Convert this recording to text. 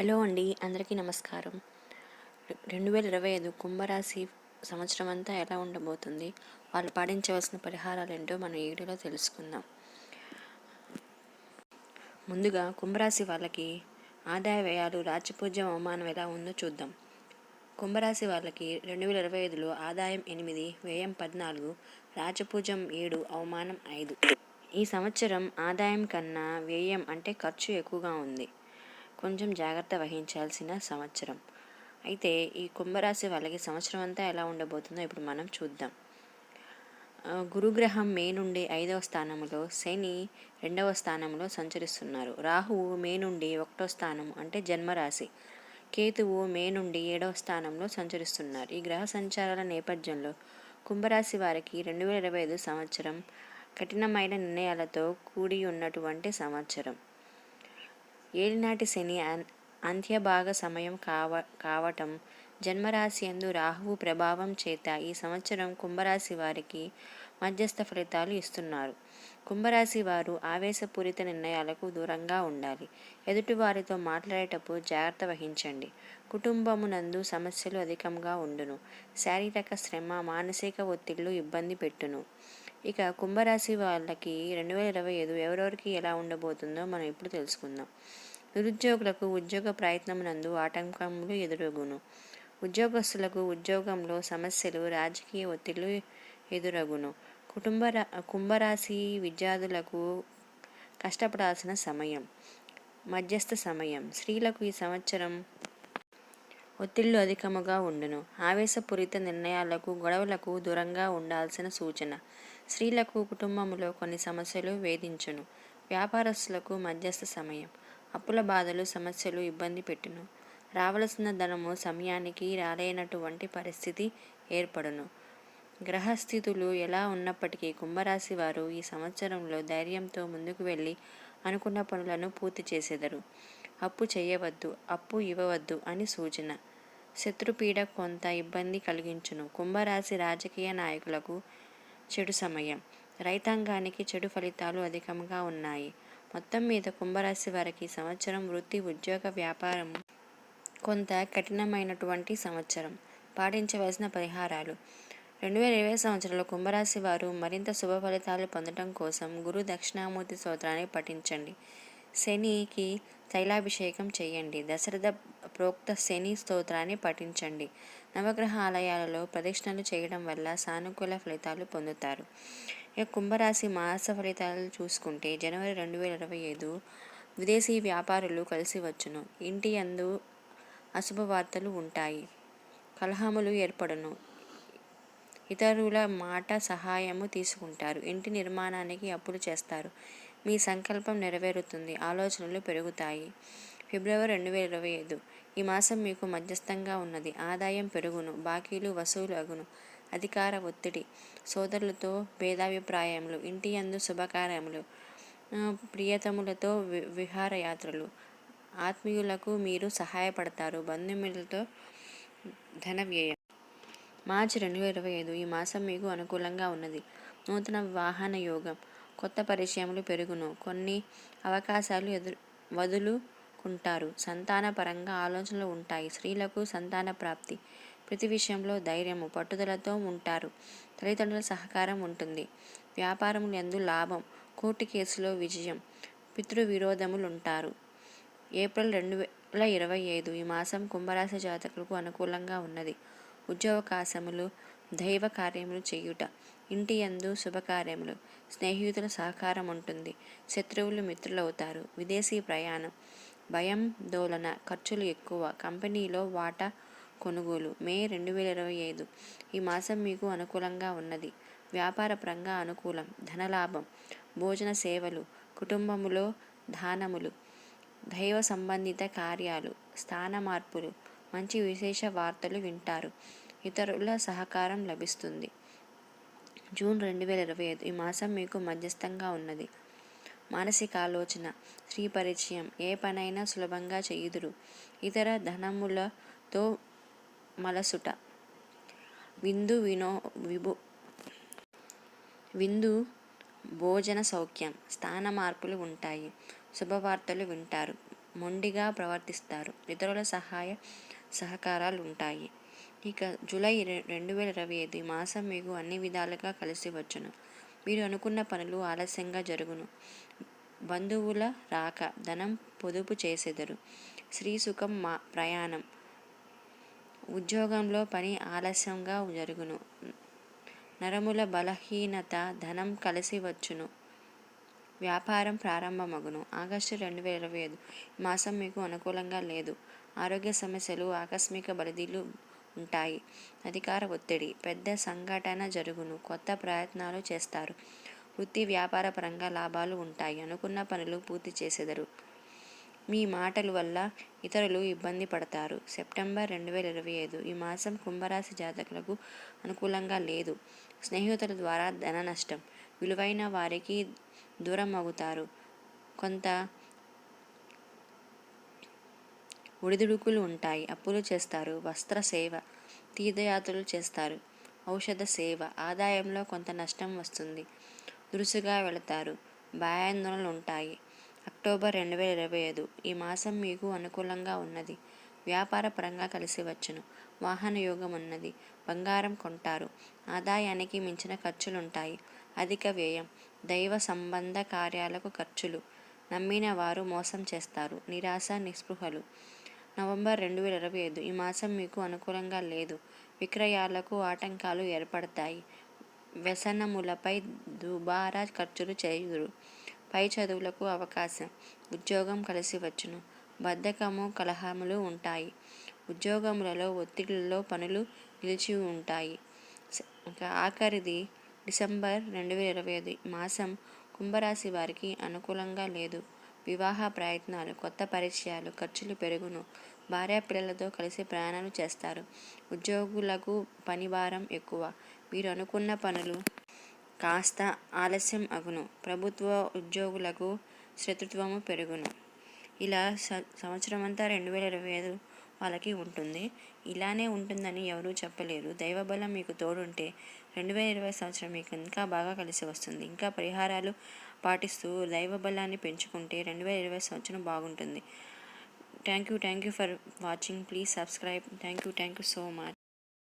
Hello అండి అందరికీ నమస్కారం. రెండు వేల ఇరవై ఐదు కుంభరాశి సంవత్సరం అంతా ఎలా ఉండబోతుంది? వాళ్ళు పాటించవలసిన పరిహారాలు ఏంటో మనం ఈ వీడియోలో తెలుసుకుందాం. ముందుగా కుంభరాశి వాళ్ళకి ఆదాయ వ్యయాలు రాజ్యపూజ్యం అవమానం ఎలా ఉందో చూద్దాం. కుంభరాశి వాళ్ళకి రెండు వేల ఇరవై ఐదులో ఆదాయం ఎనిమిది వ్యయం పద్నాలుగు రాజపూజం ఏడు అవమానం ఐదు. ఈ సంవత్సరం ఆదాయం కన్నా వ్యయం అంటే ఖర్చు ఎక్కువగా ఉంది. కొంచెం జాగ్రత్త వహించాల్సిన సంవత్సరం. అయితే ఈ కుంభరాశి వాళ్ళకి సంవత్సరం అంతా ఎలా ఉండబోతుందో ఇప్పుడు మనం చూద్దాం. గురుగ్రహం మే నుండి ఐదవ స్థానంలో శని రెండవ స్థానంలో సంచరిస్తున్నారు. రాహువు మే నుండి ఒకటో స్థానం అంటే జన్మరాశి. కేతువు మే నుండి ఏడవ స్థానంలో సంచరిస్తున్నారు. ఈ గ్రహ సంచారాల నేపథ్యంలో కుంభరాశి వారికి రెండు వేల ఇరవై ఐదు సంవత్సరం కఠినమైన నిర్ణయాలతో కూడి ఉన్నటువంటి సంవత్సరం. ఏడినాటి శని అన్- అంత్యభాగ సమయం కావ కావటం జన్మరాశి యందు రాహువు ప్రభావం చేత ఈ సంవత్సరం కుంభరాశి వారికి మధ్యస్థ ఫలితాలు ఇస్తున్నారు. కుంభరాశి వారు ఆవేశపూరిత నిర్ణయాలకు దూరంగా ఉండాలి. ఎదుటివారితో మాట్లాడేటప్పుడు జాగ్రత్త వహించండి. కుటుంబమునందు సమస్యలు అధికంగా ఉండును. శారీరక శ్రమ మానసిక ఒత్తిళ్ళు ఇబ్బంది పెట్టును. ఇక కుంభరాశి వాళ్ళకి రెండు వేల ఇరవై ఐదు ఎవరెవరికి ఎలా ఉండబోతుందో మనం ఇప్పుడు తెలుసుకుందాం. నిరుద్యోగులకు ఉద్యోగ ప్రయత్నమునందు ఆటంకములు ఎదురగును. ఉద్యోగస్తులకు ఉద్యోగంలో సమస్యలు రాజకీయ ఒత్తిళ్ళు ఎదురగును. కుటుంబ కుంభరాశి విద్యార్థులకు కష్టపడాల్సిన సమయం మధ్యస్థ సమయం. స్త్రీలకు ఈ సంవత్సరం ఒత్తిళ్ళు అధికముగా ఉండును. ఆవేశపూరిత నిర్ణయాలకు గొడవలకు దూరంగా ఉండాల్సిన సూచన. స్త్రీలకు కుటుంబంలో కొన్ని సమస్యలు వేధించును. వ్యాపారస్తులకు మధ్యస్థ సమయం. అప్పుల బాధలు సమస్యలు ఇబ్బంది పెట్టును. రావలసిన ధనము సమయానికి రాలేనటువంటి పరిస్థితి ఏర్పడును. గ్రహస్థితులు ఎలా ఉన్నప్పటికీ కుంభరాశి వారు ఈ సంవత్సరంలో ధైర్యంతో ముందుకు వెళ్ళి అనుకున్న పనులను పూర్తి చేసేదరు. అప్పు చేయవద్దు అప్పు ఇవ్వవద్దు అని సూచన. శత్రుపీడ కొంత ఇబ్బంది కలిగించును. కుంభరాశి రాజకీయ నాయకులకు చెడు సమయం. రైతాంగానికి చెడు ఫలితాలు అధికంగా ఉన్నాయి. మొత్తం మీద కుంభరాశి వారికి సంవత్సరం వృత్తి ఉద్యోగ వ్యాపారం కొంత కఠినమైనటువంటి సంవత్సరం. పాటించవలసిన పరిహారాలు. రెండు వేల ఇరవై సంవత్సరంలో కుంభరాశి వారు మరింత శుభ ఫలితాలు పొందడం కోసం గురు దక్షిణామూర్తి స్తోత్రాన్ని పఠించండి. శనికి తైలాభిషేకం చేయండి. దశరథ ప్రోక్త శని స్తోత్రాన్ని పఠించండి. నవగ్రహ ఆలయాలలో ప్రదక్షిణలు చేయడం వల్ల సానుకూల ఫలితాలు పొందుతారు. ఇక కుంభరాశి మాస ఫలితాలు చూసుకుంటే జనవరి రెండు వేల ఇరవై ఐదు విదేశీ వ్యాపారులు కలిసి వచ్చును. ఇంటి అందు అశుభ వార్తలు ఉంటాయి. కలహములు ఏర్పడును. ఇతరుల మాట సహాయము తీసుకుంటారు. ఇంటి నిర్మాణానికి అప్పులు చేస్తారు. మీ సంకల్పం నెరవేరుతుంది. ఆలోచనలు పెరుగుతాయి. ఫిబ్రవరి రెండు వేల ఇరవై ఐదు. ఈ మాసం మీకు మధ్యస్థంగా ఉన్నది. ఆదాయం పెరుగును బాకీలు వసూలు అగును. అధికార ఒత్తిడి సోదరులతో భేదాభిప్రాయములు ఇంటి యందు శుభకార్యములు ప్రియతములతో వి విహారయాత్రలు. ఆత్మీయులకు మీరు సహాయపడతారు. బంధుమిత్రులతో ధన వ్యయం. మార్చి రెండు వేల ఇరవై ఐదు. ఈ మాసం మీకు అనుకూలంగా ఉన్నది. నూతన వాహన యోగం. కొత్త పరిచయములు పెరుగును. కొన్ని అవకాశాలు ఎదురు వదులు సంతాన పరంగా ఆలోచనలు ఉంటాయి. స్త్రీలకు సంతాన ప్రాప్తి ప్రతి విషయంలో ధైర్యము పట్టుదలతో ఉంటారు. తల్లిదండ్రుల సహకారం ఉంటుంది. వ్యాపారములు ఎందు లాభం కోర్టు కేసులో విజయం పితృ విరోధములు ఉంటారు ఏప్రిల్ రెండు వేల ఇరవై ఐదు ఈ మాసం కుంభరాశి జాతకులకు అనుకూలంగా ఉన్నది. ఉద్యోగకాశములు దైవ కార్యములు చేయుట ఇంటి యందు శుభకార్యములు స్నేహితుల సహకారం ఉంటుంది. శత్రువులు మిత్రులవుతారు. విదేశీ ప్రయాణం భయం దోలన ఖర్చులు ఎక్కువ. కంపెనీలో వాటా కొనుగోలు. మే రెండు వేల ఇరవై ఐదు. ఈ మాసం మీకు అనుకూలంగా ఉన్నది. వ్యాపారపరంగా అనుకూలం. ధనలాభం. భోజన సేవలు. కుటుంబములో దానములు దైవ సంబంధిత కార్యాలు. స్థాన మార్పులు. మంచి విశేష వార్తలు వింటారు. ఇతరుల సహకారం లభిస్తుంది. జూన్ రెండు వేల ఇరవై ఐదు. ఈ మాసం మీకు మధ్యస్థంగా ఉన్నది. మానసిక ఆలోచన స్త్రీ పరిచయం ఏ పనైనా సులభంగా చేయుదురు. ఇతర ధనములతో మలసుట. విందు వినో విభు విందు భోజన సౌఖ్యం స్థాన మార్పులు ఉంటాయి. శుభవార్తలు వింటారు. మొండిగా ప్రవర్తిస్తారు. ఇతరుల సహాయ సహకారాలు ఉంటాయి. ఇక జూలై రెండు వేల ఇరవై ఐదు మాసం మీకు అన్ని విధాలుగా కలిసి వచ్చును. మీరు అనుకున్న పనులు ఆలస్యంగా జరుగును. బంధువుల రాక ధనం పొదుపు చేసెదరు. శ్రీసుఖం మా ప్రయాణం. ఉద్యోగంలో పని ఆలస్యంగా జరుగును. నరముల బలహీనత ధనం కలిసి వచ్చును. వ్యాపారం ప్రారంభమగును. ఆగస్టు రెండు వేల ఇరవై ఐదు మాసం మీకు అనుకూలంగా లేదు. ఆరోగ్య సమస్యలు ఆకస్మిక బలిదీలు ఉంటాయి. అధికార ఒత్తిడి పెద్ద సంఘటన జరుగును. కొత్త ప్రయత్నాలు చేస్తారు. వృత్తి వ్యాపార పరంగా లాభాలు ఉంటాయి. అనుకున్న పనులు పూర్తి చేసెదరు. మీ మాటల వల్ల ఇతరులు ఇబ్బంది పడతారు. సెప్టెంబర్ రెండు వేల ఇరవై ఐదు ఈ మాసం కుంభరాశి జాతకులకు అనుకూలంగా లేదు. స్నేహితుల ద్వారా ధన నష్టం. విలువైన వారికి దూరం అవుతారు. కొంత ఒడిదుడుకులు ఉంటాయి. అప్పులు చేస్తారు. వస్త్ర సేవ తీర్థయాత్రలు చేస్తారు. ఔషధ సేవ ఆదాయంలో కొంత నష్టం వస్తుంది. దురుసుగా వెళతారు. భయాందోళనలు ఉంటాయి అక్టోబర్ రెండు వేల ఇరవై ఐదు. ఈ మాసం మీకు అనుకూలంగా ఉన్నది. వ్యాపార పరంగా కలిసి వచ్చును. వాహన యోగం ఉన్నది. బంగారం కొంటారు. ఆదాయానికి మించిన ఖర్చులుంటాయి. అధిక వ్యయం. దైవ సంబంధ కార్యాలకు ఖర్చులు. నమ్మిన వారు మోసం చేస్తారు. నిరాశ నిస్పృహలు. నవంబర్ రెండు వేల ఇరవై ఐదు. ఈ మాసం మీకు అనుకూలంగా లేదు. విక్రయాలకు ఆటంకాలు ఏర్పడతాయి. వ్యసనములపై దుబారా ఖర్చులు చేయుదురు. పై చదువులకు అవకాశం. ఉద్యోగం కలిసి వచ్చును. బద్ధకము కలహములు ఉంటాయి. ఉద్యోగములలో ఒత్తిడిలో పనులు నిలిచి ఉంటాయి. ఇంకా ఆఖరిది డిసెంబర్ రెండు వేల ఇరవై ఐదు. మాసం కుంభరాశి వారికి అనుకూలంగా లేదు. వివాహ ప్రయత్నాలు కొత్త పరిచయాలు ఖర్చులు పెరుగును. భార్య పిల్లలతో కలిసి ప్రయాణాలు చేస్తారు. ఉద్యోగులకు పని భారం ఎక్కువ. మీరు అనుకున్న పనులు కాస్త ఆలస్యం అగును. ప్రభుత్వ ఉద్యోగులకు శత్రుత్వము పెరుగును. ఇలా స సంవత్సరం అంతా రెండు వేల ఇరవై ఐదు వాళ్ళకి ఉంటుంది. ఇలానే ఉంటుందని ఎవరూ చెప్పలేరు. దైవబలం మీకు తోడుంటే రెండు వేల ఇరవై సంవత్సరం మీకు ఇంకా బాగా కలిసి వస్తుంది. ఇంకా పరిహారాలు పాటిస్తూ దైవబలాన్ని పెంచుకుంటే రెండు వేల ఇరవై సంవత్సరం బాగుంటుంది. Thank you thank you for watching. Please subscribe. Thank you thank you so much.